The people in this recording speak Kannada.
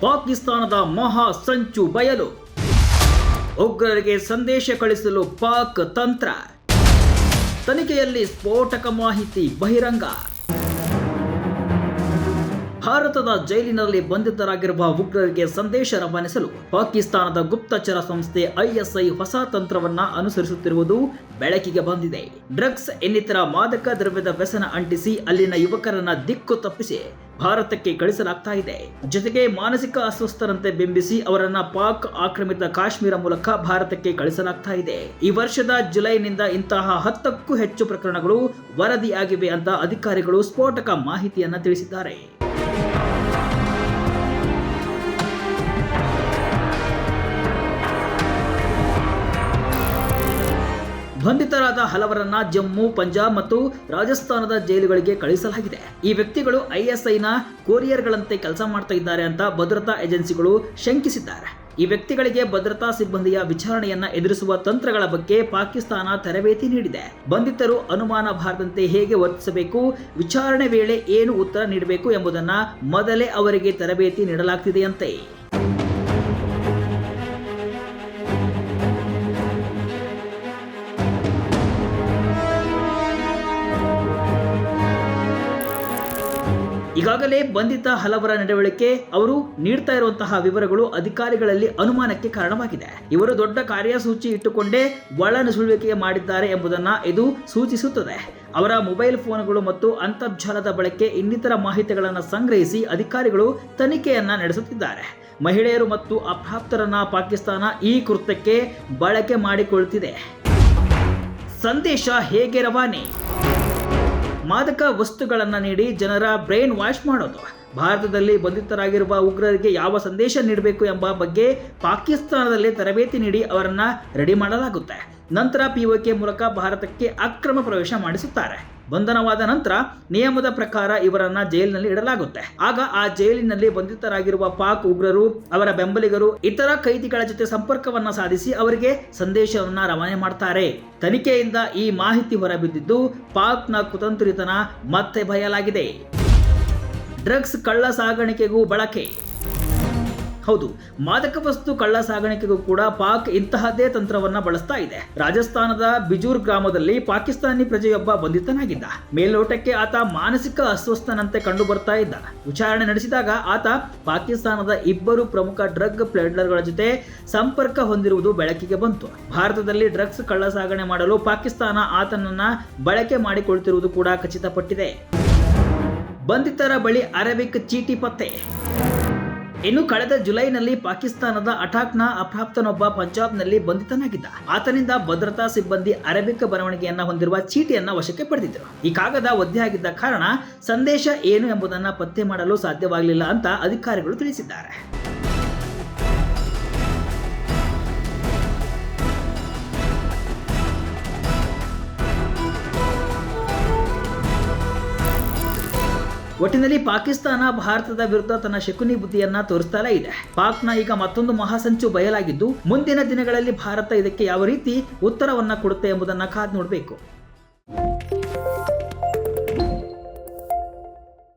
ಪಾಕಿಸ್ತಾನದ ಮಹಾ ಸಂಚು ಬಯಲು. ಉಗ್ರರಿಗೆ ಸಂದೇಶ ಕಳಿಸಲು ಪಾಕ್ ತಂತ್ರ. ತನಿಖೆಯಲ್ಲಿ ಸ್ಫೋಟಕ ಮಾಹಿತಿ ಬಹಿರಂಗ. ಭಾರತದ ಜೈಲಿನಲ್ಲಿ ಬಂಧಿತರಾಗಿರುವ ಉಗ್ರರಿಗೆ ಸಂದೇಶ ರವಾನಿಸಲು ಪಾಕಿಸ್ತಾನದ ಗುಪ್ತಚರ ಸಂಸ್ಥೆ ಐಎಸ್ಐ ಹೊಸ ತಂತ್ರವನ್ನ ಅನುಸರಿಸುತ್ತಿರುವುದು ಬೆಳಕಿಗೆ ಬಂದಿದೆ. ಡ್ರಗ್ಸ್ ಇನ್ನಿತರ ಮಾದಕ ದ್ರವ್ಯದ ವ್ಯಸನ ಅಂಟಿಸಿ ಅಲ್ಲಿನ ಯುವಕರನ್ನ ದಿಕ್ಕು ತಪ್ಪಿಸಿ ಭಾರತಕ್ಕೆ ಕಳಿಸಲಾಗ್ತಾ ಇದೆ. ಜೊತೆಗೆ ಮಾನಸಿಕ ಅಸ್ವಸ್ಥರಂತೆ ಬಿಂಬಿಸಿ ಅವರನ್ನ ಪಾಕ್ ಆಕ್ರಮಿತ ಕಾಶ್ಮೀರ ಮೂಲಕ ಭಾರತಕ್ಕೆ ಕಳಿಸಲಾಗ್ತಾ ಇದೆ. ಈ ವರ್ಷದ ಜುಲೈನಿಂದ ಇಂತಹ ಹತ್ತಕ್ಕೂ ಹೆಚ್ಚು ಪ್ರಕರಣಗಳು ವರದಿಯಾಗಿವೆ ಅಂತ ಅಧಿಕಾರಿಗಳು ಸ್ಫೋಟಕ ಮಾಹಿತಿಯನ್ನ ತಿಳಿಸಿದ್ದಾರೆ. ಬಂಧಿತರಾದ ಹಲವರನ್ನ ಜಮ್ಮು, ಪಂಜಾಬ್ ಮತ್ತು ರಾಜಸ್ಥಾನದ ಜೈಲುಗಳಿಗೆ ಕಳುಹಿಸಲಾಗಿದೆ. ಈ ವ್ಯಕ್ತಿಗಳು ಐಎಸ್ಐನ ಕೊರಿಯರ್ಗಳಂತೆ ಕೆಲಸ ಮಾಡ್ತಾ ಇದ್ದಾರೆ ಅಂತ ಭದ್ರತಾ ಏಜೆನ್ಸಿಗಳು ಶಂಕಿಸಿದ್ದಾರೆ. ಈ ವ್ಯಕ್ತಿಗಳಿಗೆ ಭದ್ರತಾ ಸಿಬ್ಬಂದಿಯ ವಿಚಾರಣೆಯನ್ನ ಎದುರಿಸುವ ತಂತ್ರಗಳ ಬಗ್ಗೆ ಪಾಕಿಸ್ತಾನ ತರಬೇತಿ ನೀಡಿದೆ. ಬಂಧಿತರು ಅನುಮಾನ ಬಾರದಂತೆ ಹೇಗೆ ವರ್ತಿಸಬೇಕು, ವಿಚಾರಣೆ ವೇಳೆ ಏನು ಉತ್ತರ ನೀಡಬೇಕು ಎಂಬುದನ್ನ ಮೊದಲೇ ಅವರಿಗೆ ತರಬೇತಿ ನೀಡಲಾಗ್ತಿದೆಯಂತೆ. ಈಗಾಗಲೇ ಬಂಧಿತ ಹಲವರ ನಡವಳಿಕೆ, ಅವರು ನೀಡ್ತಾ ಇರುವಂತಹ ವಿವರಗಳು ಅಧಿಕಾರಿಗಳಲ್ಲಿ ಅನುಮಾನಕ್ಕೆ ಕಾರಣವಾಗಿದೆ. ಇವರು ದೊಡ್ಡ ಕಾರ್ಯಸೂಚಿ ಇಟ್ಟುಕೊಂಡೇ ಒಳನುಸುಳುವಿಕೆ ಮಾಡಿದ್ದಾರೆ ಎಂಬುದನ್ನ ಇದು ಸೂಚಿಸುತ್ತದೆ. ಅವರ ಮೊಬೈಲ್ ಫೋನ್ಗಳು ಮತ್ತು ಅಂತರ್ಜಾಲದ ಬಳಕೆ ಇನ್ನಿತರ ಮಾಹಿತಿಗಳನ್ನು ಸಂಗ್ರಹಿಸಿ ಅಧಿಕಾರಿಗಳು ತನಿಖೆಯನ್ನ ನಡೆಸುತ್ತಿದ್ದಾರೆ. ಮಹಿಳೆಯರು ಮತ್ತು ಅಪ್ರಾಪ್ತರನ್ನ ಪಾಕಿಸ್ತಾನ ಈ ಕೃತ್ಯಕ್ಕೆ ಬಳಕೆ ಮಾಡಿಕೊಳ್ಳುತ್ತಿದೆ ಸಂದೇಶ ಹೇಗೆ ರವಾನೆ? ಮಾದಕ ವಸ್ತುಗಳನ್ನು ನೀಡಿ ಜನರ ಬ್ರೈನ್ ವಾಶ್ ಮಾಡೋದು. ಭಾರತದಲ್ಲಿ ಬಂಧಿತರಾಗಿರುವ ಉಗ್ರರಿಗೆ ಯಾವ ಸಂದೇಶ ನೀಡಬೇಕು ಎಂಬ ಬಗ್ಗೆ ಪಾಕಿಸ್ತಾನದಲ್ಲಿ ತರಬೇತಿ ನೀಡಿ ಅವರನ್ನು ರೆಡಿ ಮಾಡಲಾಗುತ್ತೆ. ನಂತರ ಪಿಒಕೆ ಮೂಲಕ ಭಾರತಕ್ಕೆ ಅಕ್ರಮ ಪ್ರವೇಶ ಮಾಡಿಸುತ್ತಾರೆ. ಬಂಧನವಾದ ನಂತರ ನಿಯಮದ ಪ್ರಕಾರ ಇವರನ್ನ ಜೈಲಿನಲ್ಲಿ ಇಡಲಾಗುತ್ತೆ. ಆಗ ಆ ಜೈಲಿನಲ್ಲಿ ಬಂಧಿತರಾಗಿರುವ ಪಾಕ್ ಉಗ್ರರು, ಅವರ ಬೆಂಬಲಿಗರು, ಇತರ ಕೈದಿಗಳ ಜೊತೆ ಸಂಪರ್ಕವನ್ನ ಸಾಧಿಸಿ ಅವರಿಗೆ ಸಂದೇಶವನ್ನ ರವಾನೆ ಮಾಡ್ತಾರೆ. ತನಿಖೆಯಿಂದ ಈ ಮಾಹಿತಿ ಹೊರಬಿದ್ದಿದ್ದು ಪಾಕ್ನ ಕುತಂತ್ರಿತನ ಮತ್ತೆ ಬಯಲಾಗಿದೆ. ಡ್ರಗ್ಸ್ ಕಳ್ಳ ಸಾಗಾಣಿಕೆಗೂ ಬಳಕೆ. ಹೌದು, ಮಾದಕ ವಸ್ತು ಕಳ್ಳ ಸಾಗಾಣಿಕೆಗೂ ಕೂಡ ಪಾಕ್ ಇಂತಹದ್ದೇ ತಂತ್ರವನ್ನ ಬಳಸ್ತಾ ಇದೆ. ರಾಜಸ್ಥಾನದ ಬಿಜೂರ್ ಗ್ರಾಮದಲ್ಲಿ ಪಾಕಿಸ್ತಾನಿ ಪ್ರಜೆಯೊಬ್ಬ ಬಂಧಿತನಾಗಿದ್ದ. ಮೇಲ್ನೋಟಕ್ಕೆ ಆತ ಮಾನಸಿಕ ಅಸ್ವಸ್ಥನಂತೆ ಕಂಡು ಬರ್ತಾ ಇದ್ದ. ವಿಚಾರಣೆ ನಡೆಸಿದಾಗ ಆತ ಪಾಕಿಸ್ತಾನದ ಇಬ್ಬರು ಪ್ರಮುಖ ಡ್ರಗ್ ಪ್ಲೇಡ್ಲರ್ಗಳ ಜೊತೆ ಸಂಪರ್ಕ ಹೊಂದಿರುವುದು ಬೆಳಕಿಗೆ ಬಂತು. ಭಾರತದಲ್ಲಿ ಡ್ರಗ್ಸ್ ಕಳ್ಳ ಸಾಗಣೆ ಮಾಡಲು ಪಾಕಿಸ್ತಾನ ಆತನನ್ನ ಬಳಕೆ ಮಾಡಿಕೊಳ್ತಿರುವುದು ಕೂಡ ಖಚಿತಪಟ್ಟಿದೆ. ಬಂಧಿತರ ಬಳಿ ಅರೇಬಿಕ್ ಚೀಟಿ ಪತ್ತೆ. ಇನ್ನು ಕಳೆದ ಜುಲೈನಲ್ಲಿ ಪಾಕಿಸ್ತಾನದ ಅಟಾಕ್ನ ಅಪ್ರಾಪ್ತನೊಬ್ಬ ಪಂಜಾಬ್ನಲ್ಲಿ ಬಂಧಿತನಾಗಿದ್ದ. ಆತನಿಂದ ಭದ್ರತಾ ಸಿಬ್ಬಂದಿ ಅರೇಬಿಕ್ ಬರವಣಿಗೆಯನ್ನ ಹೊಂದಿರುವ ಚೀಟಿಯನ್ನ ವಶಕ್ಕೆ ಪಡೆದಿದ್ದರು. ಈ ಕಾಗದ ಒದ್ದೆಯಾಗಿದ್ದ ಕಾರಣ ಸಂದೇಶ ಏನು ಎಂಬುದನ್ನು ಪತ್ತೆ ಮಾಡಲು ಸಾಧ್ಯವಾಗಲಿಲ್ಲ ಅಂತ ಅಧಿಕಾರಿಗಳು ತಿಳಿಸಿದ್ದಾರೆ. ಒಟ್ಟಿನಲ್ಲಿ ಪಾಕಿಸ್ತಾನ ಭಾರತದ ವಿರುದ್ಧ ತನ್ನ ಶಕುನಿ ಬುದ್ಧಿಯನ್ನ ತೋರಿಸ್ತಲೇ ಇದೆ. ಪಾಕ್ನ ಈಗ ಮತ್ತೊಂದು ಮಹಾಸಂಚು ಬಯಲಾಗಿದ್ದು, ಮುಂದಿನ ದಿನಗಳಲ್ಲಿ ಭಾರತ ಇದಕ್ಕೆ ಯಾವ ರೀತಿ ಉತ್ತರವನ್ನ ಕೊಡುತ್ತೆ ಎಂಬುದನ್ನು ಕಾದು ನೋಡಬೇಕು.